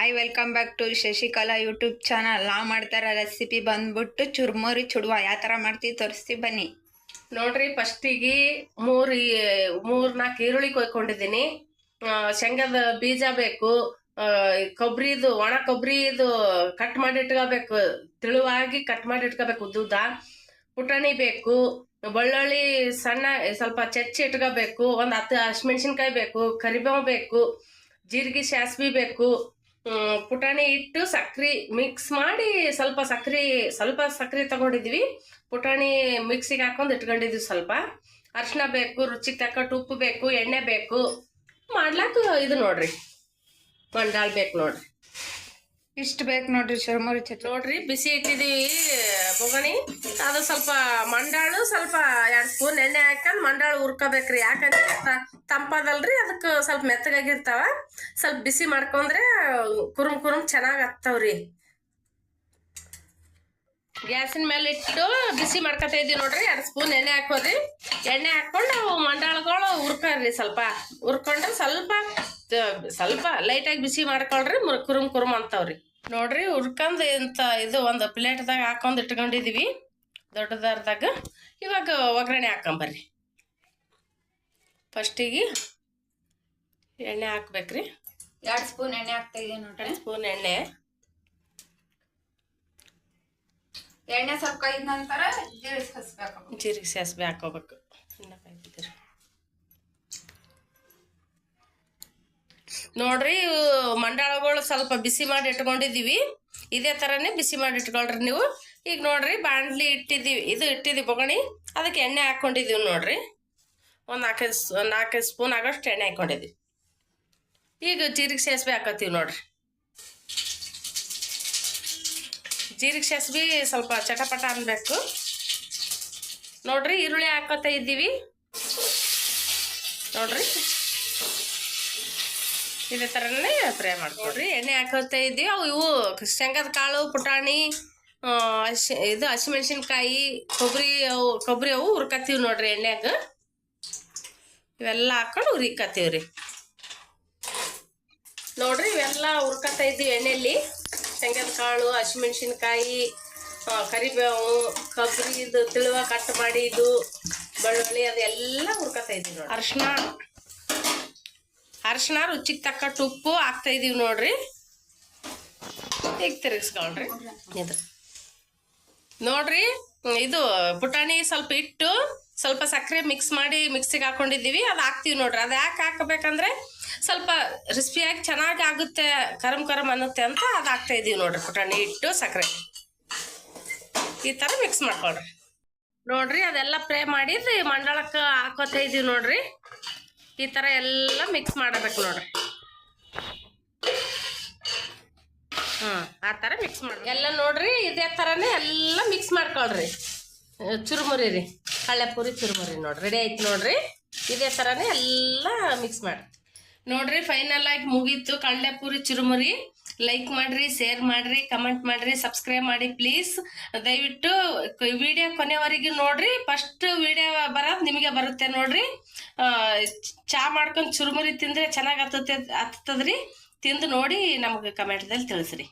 Hi welcome back to Shashikala YouTube channel ನಾವು ಮಾಡ್ತಾರ recipe ಬಂದ್ಬಿಟ್ಟು ಚುರ್ಮುರಿ ಚುಡುವ. ಯಾವ ಥರ ಮಾಡ್ತೀವಿ ತೋರಿಸ್ತೀವಿ, ಬನ್ನಿ. ನೋಡ್ರಿ ಫಸ್ಟಿಗೆ ಮೂರು ಮೂರು ನಾಲ್ಕು ಈರುಳ್ಳಿ ಕೊಯ್ಕೊಂಡಿದ್ದೀನಿ. ಶೇಂಗದ ಬೀಜ ಬೇಕು. ಕೊಬ್ಬರಿದು ಒಣ ಕೊಬ್ಬರಿದು ಕಟ್ ಮಾಡಿ ಇಟ್ಕೋಬೇಕು. ತಿಳುವಾಗಿ ಕಟ್ ಮಾಡಿ ಇಟ್ಕೋಬೇಕು ಉದ್ದುದ್ದ. ಪುಟಾಣಿ ಬೇಕು. ಬೆಳ್ಳುಳ್ಳಿ ಸಣ್ಣ, ಸ್ವಲ್ಪ ಚಚ್ಚಿ ಇಟ್ಕೋಬೇಕು. ಒಂದು ಹತ್ತು ಹಸಿಮೆಣ್ಸಿನ್ಕಾಯಿ ಬೇಕು. ಕರಿಬೇವು ಬೇಕು. ಜೀರಿಗೆ, ಸಾಸ್ವಿ ಬೇಕು. ಪುಟಾಣಿ ಇಟ್ಟು ಸಕ್ರೆ ಮಿಕ್ಸ್ ಮಾಡಿ ಸ್ವಲ್ಪ ಸಕ್ರೆ ಸ್ವಲ್ಪ ಸಕ್ರೆ ತಗೊಂಡಿದ್ವಿ. ಪುಟಾಣಿ ಮಿಕ್ಸಿಗೆ ಹಾಕೊಂಡು ಇಟ್ಕೊಂಡಿದ್ವಿ ಸ್ವಲ್ಪ. ಅರ್ಶಿನ ಬೇಕು ರುಚಿಗೆ ತಕ್ಕಟ್ಟು ಉಪ್ಪು ಬೇಕು ಎಣ್ಣೆ ಬೇಕು. ಮಾಡ್ಲಾಕ ಇದು ನೋಡ್ರಿ. ಮಂಡಾಳ್ ಬೇಕು ನೋಡ್ರಿ. ಇಷ್ಟು ಬೇಕು ನೋಡ್ರಿ ಶರ್ಮರಿ ಚಟ್ ನೋಡ್ರಿ ಬಿಸಿ ಇಟ್ಟಿದೀವಿ. ಬೊಗಣಿ ಅದು ಸ್ವಲ್ಪ ಮಂಡಾಳು, ಸ್ವಲ್ಪ ಎರಡು ಸ್ಪೂನ್ ಎಣ್ಣೆ ಹಾಕೊಂಡು ಮಂಡಾಳು ಹುರ್ಕೋಬೇಕ್ರಿ. ಯಾಕಂದ್ರೆ ತಂಪದಲ್ರಿ, ಅದಕ್ಕೆ ಸ್ವಲ್ಪ ಮೆತ್ತಗಾಗಿರ್ತಾವ. ಸ್ವಲ್ಪ ಬಿಸಿ ಮಾಡ್ಕೊಂಡ್ರೆ ಕುರುಮ್ ಕುರುಮ್ ಚೆನ್ನಾಗಿ ಹತ್ತವ್ರಿ ಗ್ಯಾಸಿನ ಮೇಲೆ ಇಟ್ಟು ಬಿಸಿ ಮಾಡ್ಕೊತಾ ಇದೀವಿ ನೋಡ್ರಿ. ಎರಡು ಸ್ಪೂನ್ ಎಣ್ಣೆ ಹಾಕೋರಿ. ಎಣ್ಣೆ ಹಾಕೊಂಡು ಅವು ಮಂಡಾಳುಗಳು ಹುರ್ಕೊಳ್ರಿ ಸ್ವಲ್ಪ. ಹುರ್ಕೊಂಡ್ರೆ ಸ್ವಲ್ಪ ಸ್ವಲ್ಪ ಲೈಟಾಗಿ ಬಿಸಿ ಮಾಡ್ಕೊಳ್ರಿ ಕುರುಮ್ ಕುರುಮ್ ಅಂತವ್ರಿ. ನೋಡ್ರಿ ಹುರ್ಕಂದು ಇಂತ ಇದು ಒಂದು ಪ್ಲೇಟ್ದಾಗ ಹಾಕೊಂಡು ಇಟ್ಕೊಂಡಿದೀವಿ ದೊಡ್ಡದಾರ್ದಾಗ. ಇವಾಗ ಒಗ್ಗರಣೆ ಹಾಕೊಂಬರ್ರಿ. ಫಸ್ಟಿಗೆ ಎಣ್ಣೆ ಹಾಕ್ಬೇಕ್ರಿ. ಎರಡು ಸ್ಪೂನ್ ಎಣ್ಣೆ ಹಾಕ್ತಾ ನೋಡ್ರಿ. ಸ್ಪೂನ್ ಎಣ್ಣೆ. ಎಣ್ಣೆ ಸ್ವಲ್ಪ ಕೈದ ನಂತರ ಜೀರಿಗೆ ಹಸ್ಬೇಕು ಜೀರಿಗೆ ಸಾಸಿವೆ ಹಾಕೋಬೇಕು. ನೋಡ್ರಿ, ಮಂಡಾಳಗಳು ಸ್ವಲ್ಪ ಬಿಸಿ ಮಾಡಿ ಇಟ್ಕೊಂಡಿದ್ದೀವಿ. ಇದೇ ಥರನೇ ಬಿಸಿ ಮಾಡಿ ಇಟ್ಕೊಳ್ರಿ ನೀವು. ಈಗ ನೋಡ್ರಿ, ಬಾಣಲಿ ಇಟ್ಟಿದ್ದೀವಿ, ಇದು ಇಟ್ಟಿದ್ದೀವಿ ಬೊಗಣಿ. ಅದಕ್ಕೆ ಎಣ್ಣೆ ಹಾಕ್ಕೊಂಡಿದ್ದೀವಿ ನೋಡ್ರಿ. ಒಂದು ನಾಲ್ಕೈದು ನಾಲ್ಕೈದು ಸ್ಪೂನ್ ಆಗೋಷ್ಟು ಎಣ್ಣೆ ಹಾಕ್ಕೊಂಡಿದ್ದೀವಿ ಈಗ ಜೀರಿಗೆ ಸಾಸಿವೆ ಹಾಕತ್ತೀವಿ ನೋಡ್ರಿ. ಜೀರಿಗೆ ಸಾಸಿವೆ ಸ್ವಲ್ಪ ಚಟಪಟ ಅನ್ಬೇಕು. ನೋಡ್ರಿ, ಈರುಳ್ಳಿ ಹಾಕೋತ ಇದ್ದೀವಿ. ನೋಡ್ರಿ. ಇದೇ ಥರನೇ ಫ್ರೈ ಮಾಡ್ಕೊಡ್ರಿ. ಎಣ್ಣೆ ಹಾಕೋತಾ ಇದ್ದೀವಿ ಅವು ಇವು ಶೇಂಗದ ಕಾಳು, ಪುಟಾಣಿ ಹಸಿ ಇದು ಹಸಿಮೆಣ್ಸಿನ್ಕಾಯಿ, ಕೊಬ್ಬರಿ ಅವು ಕೊಬ್ಬರಿ ಅವು ಹುರ್ಕತ್ತೀವಿ ನೋಡ್ರಿ ಎಣ್ಣೆಗ ಇವೆಲ್ಲ ಹಾಕೊಂಡು ಹುರಿಕತ್ತೀವಿ ರೀ. ನೋಡ್ರಿ ಇವೆಲ್ಲ ಹುರ್ಕತ್ತಾ ಇದ್ದೀವಿ ಎಣ್ಣೆಯಲ್ಲಿ ಶೇಂಗದ ಕಾಳು, ಹಸಿಮೆಣ್ಸಿನ್ಕಾಯಿ ಕರಿಬೇವು, ಕೊಬ್ಬರಿ, ಇದು ತಿಳುವ ಕಟ್ ಮಾಡಿ, ಇದು, ಬೆಳ್ಳುಳ್ಳಿ ಅದೆಲ್ಲ ಹುರ್ಕತ್ತಾ ಇದ್ದೀವಿ ನೋಡಿ ಅರ್ಶಿನ ಅರ್ಶಿನ, ರುಚಿಗೆ ತಕ್ಕಟ್ಟು ಉಪ್ಪು ಹಾಕ್ತಾ ಇದೀವಿ ನೋಡ್ರಿ. ಈಗ ತಿರುಗಿಸ್ಕೊಳ್ರಿ. ಇದು. ನೋಡ್ರಿ, ಇದು ಪುಟಾಣಿ ಸ್ವಲ್ಪ ಇಟ್ಟು ಸ್ವಲ್ಪ ಸಕ್ಕರೆ ಮಿಕ್ಸ್ ಮಾಡಿ ಮಿಕ್ಸಿಗೆ ಹಾಕೊಂಡಿದ್ದೀವಿ, ಅದು ಹಾಕ್ತೀವಿ ನೋಡ್ರಿ. ಅದು ಯಾಕೆ ಹಾಕಬೇಕಂದ್ರೆ ಸ್ವಲ್ಪ ರಿಸ್ಪಿಯಾಗಿ ಚೆನ್ನಾಗಿ ಆಗುತ್ತೆ, ಕರಮ್ ಕರಮ್ ಅನ್ನುತ್ತೆ ಅಂತ ಅದು ಹಾಕ್ತಾ ಇದೀವಿ ನೋಡ್ರಿ. ಪುಟಾಣಿ ಇಟ್ಟು ಸಕ್ಕರೆ. ಈ ಥರ ಮಿಕ್ಸ್ ಮಾಡ್ಕೊಳ್ರಿ. ನೋಡ್ರಿ, ಅದೆಲ್ಲ ಫ್ರೈ ಮಾಡಿದ್ದು ಮಂಡಳಕ್ಕೆ ಹಾಕೋತಾ ಇದೀವಿ ನೋಡ್ರಿ. ಈ ಥರ ಎಲ್ಲ ಮಿಕ್ಸ್ ಮಾಡಬೇಕು ನೋಡ್ರಿ. ಹ್ಞೂ ಆ ಥರ ಮಿಕ್ಸ್ ಮಾಡಿ ಎಲ್ಲ ನೋಡ್ರಿ, ಇದೇ ಥರನೇ ಎಲ್ಲ ಮಿಕ್ಸ್ ಮಾಡ್ಕೊಳ್ರಿ. ಚುರುಮುರಿ ರೀ ಕಳ್ಳೆಪುರಿ ಚುರುಮುರಿ ನೋಡ್ರಿ ರೆಡಿ ಆಯ್ತು ನೋಡ್ರಿ. ಇದೇ ಥರನೇ ಎಲ್ಲ ಮಿಕ್ಸ್ ಮಾಡಿ ನೋಡ್ರಿ ಫೈನಲ್ ಆಗಿ ಮುಗೀತು. ಕಳ್ಳೆಪುರಿ ಚುರುಮುರಿ. ಲೈಕ್ ಮಾಡ್ರಿ ಶೇರ್ ಮಾಡ್ರಿ ಕಮೆಂಟ್ ಮಾಡ್ರಿ ಸಬ್ಸ್ಕ್ರೈಬ್ ಮಾಡಿ ಪ್ಲೀಸ್ ದಯವಿಟ್ಟು ವಿಡಿಯೋ ಕೊನೆವರೆಗೂ ನೋಡ್ರಿ. ಫಸ್ಟ್ ವಿಡಿಯೋ ಬರೋದು ನಿಮಗೆ ಬರುತ್ತೆ ನೋಡ್ರಿ. ಚಾ ಮಾಡ್ಕೊಂಡು ಚುರುಮುರಿ ತಿಂದ್ರೆ ಚೆನ್ನಾಗಿ ಹತ್ತತ್ತೆ ಹತ್ತದ್ರಿ ತಿಂದು ನೋಡಿ ನಮಗೆ ಕಮೆಂಟ್ದಲ್ಲಿ ತಿಳಿಸ್ರಿ.